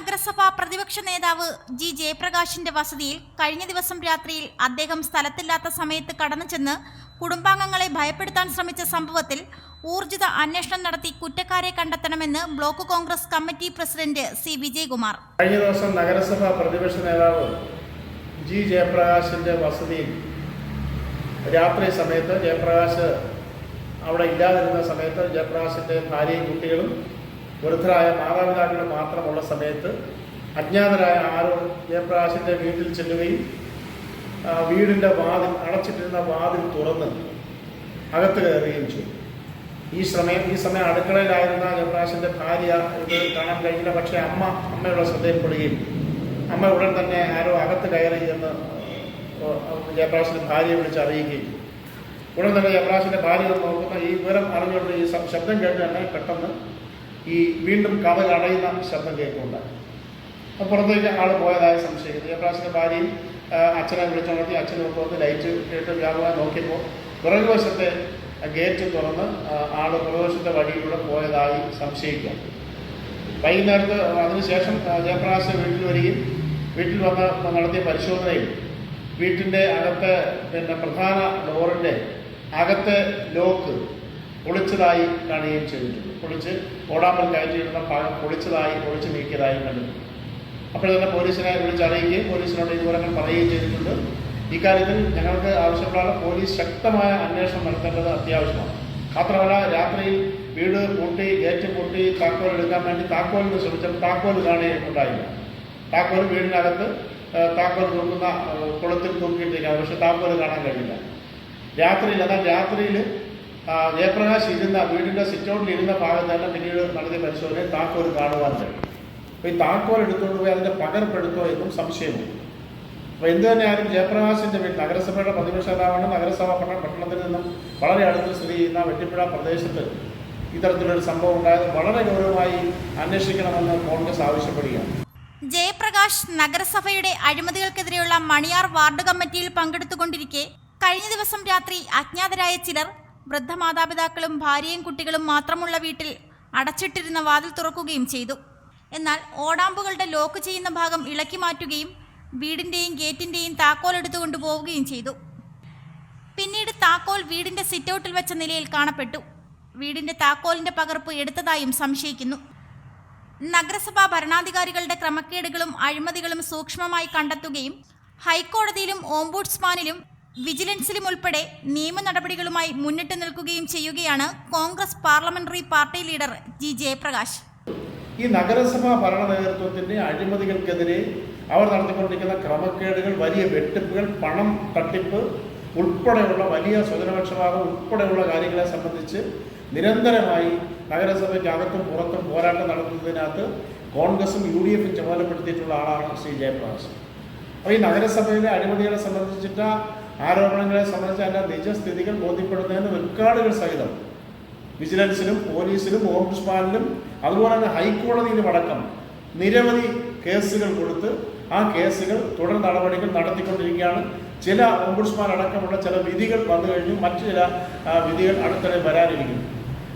നഗരസഭാ പ്രതിപക്ഷ നേതാവ് ജി ജയപ്രകാശിന്റെ വസതിയിൽ കഴിഞ്ഞ ദിവസം രാത്രിയിൽ അദ്ദേഹം സ്ഥലത്തില്ലാത്ത സമയത്ത് കടന്നു ചെന്ന് കുടുംബാംഗങ്ങളെ ഭയപ്പെടുത്താൻ ശ്രമിച്ച സംഭവത്തിൽ ഊർജിത അന്വേഷണം നടത്തി കുറ്റക്കാരെ കണ്ടെത്തണമെന്ന് block Congress committee president C Vijayakumar. കഴിഞ്ഞ ദിവസം നഗരസഭാ പ്രതിപക്ഷ നേതാവ് ജി ജയപ്രകാശിന്റെ വസതിയിൽ രാത്രി സമയത്ത് ജയപ്രകാശ് അവിടെ ഇല്ലാതിരുന്ന സമയത്ത് ജയപ്രകാശിന്റെ ഭാര്യയും കുട്ടികളും വൃദ്ധരായ മാതാപിതാക്കൾ മാത്രമുള്ള സമയത്ത് അജ്ഞാതരായ ആരോ ജയപ്രകാശിന്റെ വീട്ടിൽ ചെല്ലുകയും വീടിന്റെ വാതിൽ അടച്ചിട്ടിരുന്ന വാതിൽ തുറന്ന് അകത്ത് കയറുകയും ചെയ്തു. ഈ സമയം ഈ സമയം അടുക്കളയിലായിരുന്ന ജയപ്രകാശിന്റെ ഭാര്യ ഇത് കാണാൻ കഴിഞ്ഞില്ല. പക്ഷേ അമ്മ അമ്മയുടെ ശ്രദ്ധയിൽപ്പെടുകയും അമ്മ ഉടൻ തന്നെ ആരോ അകത്ത് കയറി എന്ന് ജയപ്രകാശിന്റെ ഭാര്യയെ വിളിച്ച് അറിയിക്കുകയും ഉടൻ തന്നെ ജയപ്രകാശിന്റെ ഭാര്യ നോക്കുന്ന ഈ വിവരം അറിഞ്ഞുകൊണ്ട് ഈ ശബ്ദം കേട്ട് തന്നെ പെട്ടെന്ന് ഈ വീണ്ടും കഥ കടയുന്ന ശബ്ദം കേൾക്കുന്നുണ്ടായി അപ്പോൾ പുറത്തേക്ക് ആൾ പോയതായി സംശയിക്കുന്നു ജയപ്രകാശിന്റെ ഭാര്യയും അച്ഛനെ വിളിച്ചുണർത്തി അച്ഛനെ പുറത്ത് ലൈറ്റ് ഇട്ട് വ്യാപകം നോക്കിയപ്പോൾ പുറകുവശത്തെ ഗേറ്റ് തുറന്ന് ആൾ പുറകുവശത്തെ വഴിയിലൂടെ പോയതായി സംശയിക്കാം. വൈകുന്നേരത്ത് അതിനുശേഷം ജയപ്രകാശ് വീട്ടിൽ വരികയും വീട്ടിൽ വന്ന് നടത്തിയ പരിശോധനയിൽ വീട്ടിന്റെ അകത്തെ പിന്നെ പ്രധാന ഡോറിന്റെ അകത്തെ ലോക്ക് പൊളിച്ചതായി കാണുകയും ചെയ്തിട്ടുണ്ട്. പൊളിച്ച് ഓടാമ്പൽ കയറ്റിയിടുന്ന ഭാഗം പൊളിച്ചതായി പൊളിച്ച് നീക്കിയതായും കണ്ടിട്ടുണ്ട് അപ്പോൾ തന്നെ പോലീസിനെ വിളിച്ചറിയിക്കുകയും പോലീസിനോട് വിവരങ്ങൾ പറയുകയും ചെയ്തിട്ടുണ്ട്. ഇക്കാര്യത്തിൽ ഞങ്ങൾക്ക് ആവശ്യമുള്ള പോലീസ് ശക്തമായ അന്വേഷണം നടത്തേണ്ടത് അത്യാവശ്യമാണ്. മാത്രമല്ല രാത്രിയിൽ വീട് പൂട്ടി ഗേറ്റ് പൂട്ടി താക്കോൽ എടുക്കാൻ വേണ്ടി താക്കോലിന് ശ്രമിച്ചാൽ താക്കോൽ കാണുകയുണ്ടായില്ല താക്കോൽ വീടിനകത്ത് താക്കോൽ തൂക്കുന്ന കുളത്തിൽ തൂക്കിയിട്ടിരിക്കുക പക്ഷെ താക്കോൽ കാണാൻ കഴിയില്ല. രാത്രിയിൽ അതാ രാത്രിയിൽ ജയപ്രകാശ് ഇരുന്ന വീടിന്റെ സിറ്റൗട്ടിൽ ഇരുന്ന ഭാഗത്ത് തന്നെ പിന്നീട് നടത്തിയ പരിശോധനയിൽ താക്കോൽ കാണുവാൻ കഴിയും ഈ താക്കോൽ എടുത്തുകൊണ്ട് പോയി അതിന്റെ പകർപ്പെടുത്തോ എന്നും സംശയമുണ്ട്. അപ്പോൾ എന്ത് തന്നെയായാലും ജയപ്രകാശിന്റെ വീട്ടിൽ നഗരസഭയുടെ പ്രതിപക്ഷ നേതാവാണ്. നഗരസഭ പട്ടണ പട്ടണത്തിൽ നിന്നും വളരെ അടുത്ത് സ്ഥിതി ചെയ്യുന്ന വെട്ടിപ്പുഴ പ്രദേശത്ത് ഇത്തരത്തിലൊരു സംഭവം ഉണ്ടായത് വളരെ ഗൗരവമായി അന്വേഷിക്കണമെന്ന് കോൺഗ്രസ് ആവശ്യപ്പെടുകയാണ്. ജയപ്രകാശ് നഗരസഭയുടെ അഴിമതികൾക്കെതിരെയുള്ള മണിയാർ വാർഡ് കമ്മിറ്റിയിൽ പങ്കെടുത്തുകൊണ്ടിരിക്കെ കഴിഞ്ഞ ദിവസം രാത്രി അജ്ഞാതരായ ചിലർ വൃദ്ധമാതാപിതാക്കളും ഭാര്യയും കുട്ടികളും മാത്രമുള്ള വീട്ടിൽ അടച്ചിട്ടിരുന്ന വാതിൽ തുറക്കുകയും ചെയ്തു. എന്നാൽ ഓടാമ്പുകളുടെ ലോക്ക് ചെയ്യുന്ന ഭാഗം ഇളക്കി മാറ്റുകയും വീടിന്റെയും ഗേറ്റിന്റെയും താക്കോൽ എടുത്തുകൊണ്ട് പോവുകയും ചെയ്തു. പിന്നീട് താക്കോൽ വീടിന്റെ സിറ്റൗട്ടിൽ വെച്ച നിലയിൽ കാണപ്പെട്ടു. വീടിന്റെ താക്കോലിന്റെ പകർപ്പ് എടുത്തതായും സംശയിക്കുന്നു. നഗരസഭാ ഭരണാധികാരികളുടെ ക്രമക്കേടുകളും അഴിമതികളും സൂക്ഷ്മമായി കണ്ടെത്തുകയും ഹൈക്കോടതിയിലും ഓംബുഡ്സ്മാനിലും വിജിലൻസിലും ഉൾപ്പെടെ നിയമ നടപടികളുമായി മുന്നിട്ട് നിൽക്കുകയും ചെയ്യുകയാണ് Congress parliamentary party leader G Jayaprakash. ഈ നഗരസഭാ ഭരണ നേതൃത്വത്തിന്റെ അഴിമതികൾക്കെതിരെ അവർ നടത്തിക്കൊണ്ടിരിക്കുന്ന ക്രമക്കേടുകൾ വലിയ വെട്ടിപ്പുകൾ പണം തട്ടിപ്പ് ഉൾപ്പെടെയുള്ള വലിയ സ്വജനപക്ഷപാതം ഉൾപ്പെടെയുള്ള കാര്യങ്ങളെ സംബന്ധിച്ച് നിരന്തരമായി നഗരസഭയ്ക്ക് അകത്തും പുറത്തും പോരാട്ടം നടത്തുന്നതിനകത്ത് കോൺഗ്രസും യു ഡി എഫും ചുമതലപ്പെടുത്തിയിട്ടുള്ള ആളാണ് ശ്രീ ജയപ്രകാശ്. അപ്പോൾ ഈ നഗരസഭയിലെ അഴിമതികളെ സംബന്ധിച്ചിട്ട ആരോപണങ്ങളെ സംബന്ധിച്ച അതിന്റെ നിജസ്ഥിതികൾ ബോധ്യപ്പെടുന്നതിന് റെക്കോർഡുകൾ സഹിതം. വിജിലൻസിലും പോലീസിലും ഓംബുഡ്സ്മാനിലും അതുപോലെ തന്നെ ഹൈക്കോടതിയിലും അടക്കം നിരവധി കേസുകൾ കൊടുത്ത് ആ കേസുകൾ തുടർ നടപടികൾ നടത്തിക്കൊണ്ടിരിക്കുകയാണ്. ചില ഓംബുഡ്സ്മാൻ അടക്കമുള്ള ചില വിധികൾ വന്നു കഴിഞ്ഞു. മറ്റു ചില വിധികൾ അടുത്തിടെ വരാനിരിക്കുന്നു.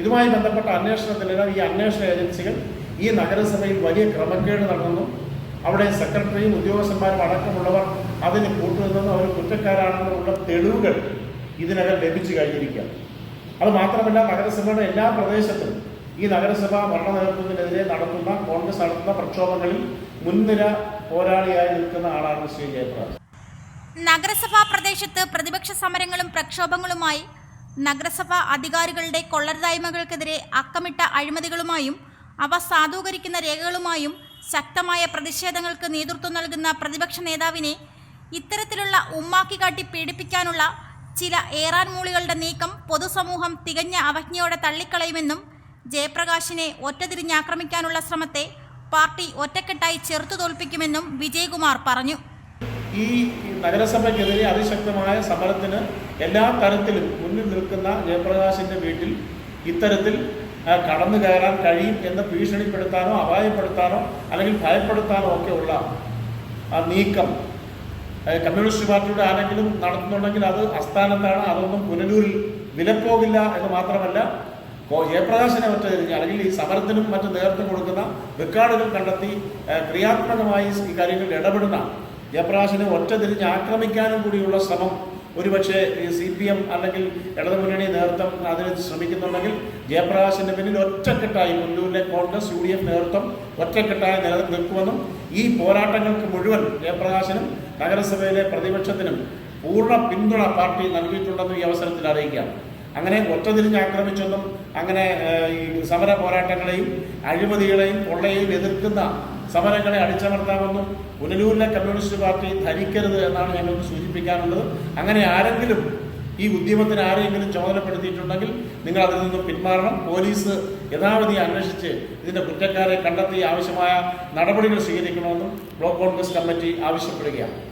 ഇതുമായി ബന്ധപ്പെട്ട അന്വേഷണത്തിലെല്ലാം ഈ അന്വേഷണ ഏജൻസികൾ ഈ നഗരസഭയിൽ വലിയ ക്രമക്കേട് നടന്നു അവിടെ സെക്രട്ടറിയും ഉദ്യോഗസ്ഥന്മാരും അടക്കമുള്ളവർ അതിന് കൂട്ടുനിന്ന് അവർ കുറ്റക്കാരാണെന്നുള്ള തെളിവുകൾ ഇതിനകം ലഭിച്ചു കഴിഞ്ഞിരിക്കുകയാണ്. അത് മാത്രമല്ല നഗരസഭയുടെ എല്ലാ പ്രദേശത്തും ഈ നഗരസഭ ഭരണ നേതൃത്വത്തിനെതിരെ നടത്തുന്ന കോൺഗ്രസ് നടത്തുന്ന പ്രക്ഷോഭങ്ങളിൽ മുൻനിര പോരാളിയായി നിൽക്കുന്ന ആളാണ് ശ്രീ ജയപ്രകാശ്. നഗരസഭാ പ്രദേശത്ത് പ്രതിപക്ഷ സമരങ്ങളും പ്രക്ഷോഭങ്ങളുമായി നഗരസഭാ അധികാരികളുടെ കൊള്ളരുതായ്മകൾക്കെതിരെ അക്കമിട്ട അഴിമതികളുമായും അവ സാധൂകരിക്കുന്ന രേഖകളുമായും ശക്തമായ പ്രതിഷേധങ്ങൾക്ക് നേതൃത്വം നൽകുന്ന പ്രതിപക്ഷ നേതാവിനെ ഇത്തരത്തിലുള്ള ഉമ്മാക്കി കാട്ടി പീഡിപ്പിക്കാനുള്ള ചില ഏറാൻ ഏറാൻമൂളികളുടെ നീക്കം പൊതുസമൂഹം തികഞ്ഞ അവജ്ഞയോടെ തള്ളിക്കളയുമെന്നും ജയപ്രകാശിനെ ഒറ്റതിരിഞ്ഞാക്രമിക്കാനുള്ള ശ്രമത്തെ പാർട്ടി ഒറ്റക്കെട്ടായി ചെറുത്തു തോൽപ്പിക്കുമെന്നും വിജയകുമാർ പറഞ്ഞു. ഈ നഗരസഭയ്ക്കെതിരെ അതിശക്തമായ സമരത്തിന് എല്ലാ തരത്തിലും മുന്നിൽ നിൽക്കുന്ന ജയപ്രകാശിന്റെ വീട്ടിൽ ഇത്തരത്തിൽ കടന്നു കയറാൻ കഴിയും എന്ന് ഭീഷണിപ്പെടുത്താനോ അപായപ്പെടുത്താനോ അല്ലെങ്കിൽ ഭയപ്പെടുത്താനോ ഒക്കെ ഉള്ള നീക്കം കമ്മ്യൂണിസ്റ്റ് പാർട്ടിയുടെ ആരെങ്കിലും നടത്തുന്നുണ്ടെങ്കിൽ അത് അസ്ഥാനത്താണ് അതൊന്നും പുനലൂരിൽ വിലപ്പോകില്ല എന്ന് മാത്രമല്ല ജയപ്രകാശനെ ഒറ്റ തിരിഞ്ഞ് അല്ലെങ്കിൽ ഈ സമരത്തിനും മറ്റ് നേതൃത്വം കൊടുക്കുന്ന റെക്കാർഡുകൾ കണ്ടെത്തി ക്രിയാത്മകമായി ഈ കാര്യങ്ങളിൽ ഇടപെടുന്ന ജയപ്രകാശിനെ ഒറ്റ തിരിഞ്ഞ് ആക്രമിക്കാനും കൂടിയുള്ള ശ്രമം ഒരുപക്ഷെ ഈ സി പി എം അല്ലെങ്കിൽ ഇടതുമുന്നണി നേതൃത്വം അതിന് ശ്രമിക്കുന്നുണ്ടെങ്കിൽ ജയപ്രകാശിന്റെ പിന്നിൽ ഒറ്റക്കെട്ടായി മുല്ലൂരിലെ കോൺഗ്രസ് യു ഡി എഫ് നേതൃത്വം ഒറ്റക്കെട്ടായി നിലനിൽക്കുമെന്നും ഈ പോരാട്ടങ്ങൾക്ക് മുഴുവൻ ജയപ്രകാശിനും നഗരസഭയിലെ പ്രതിപക്ഷത്തിനും പൂർണ പിന്തുണ പാർട്ടി നൽകിയിട്ടുണ്ടെന്നും ഈ അവസരത്തിൽ അറിയിക്കാം അങ്ങനെ ഒറ്റതിരിഞ്ഞ് ആക്രമിച്ചൊന്നും അങ്ങനെ ഈ സമര പോരാട്ടങ്ങളെയും അഴിമതികളെയും കൊള്ളയെയും എതിർക്കുന്ന സമരങ്ങളെ അടിച്ചമർത്താമെന്നും പുനലൂരിലെ കമ്മ്യൂണിസ്റ്റ് പാർട്ടി ധരിക്കരുത് എന്നാണ് ഞങ്ങൾക്ക് സൂചിപ്പിക്കാനുള്ളത്. അങ്ങനെ ആരെങ്കിലും ഈ ഉദ്യമത്തിന് ആരെങ്കിലും ചുമതലപ്പെടുത്തിയിട്ടുണ്ടെങ്കിൽ നിങ്ങൾ അതിൽ നിന്ന് പിന്മാറണം. പോലീസ് യഥാവധി അന്വേഷിച്ച് ഇതിന്റെ കുറ്റക്കാരെ കണ്ടെത്തി ആവശ്യമായ നടപടികൾ സ്വീകരിക്കണമെന്നും ബ്ലോക്ക് കോൺഗ്രസ് കമ്മിറ്റി ആവശ്യപ്പെടുകയാണ്.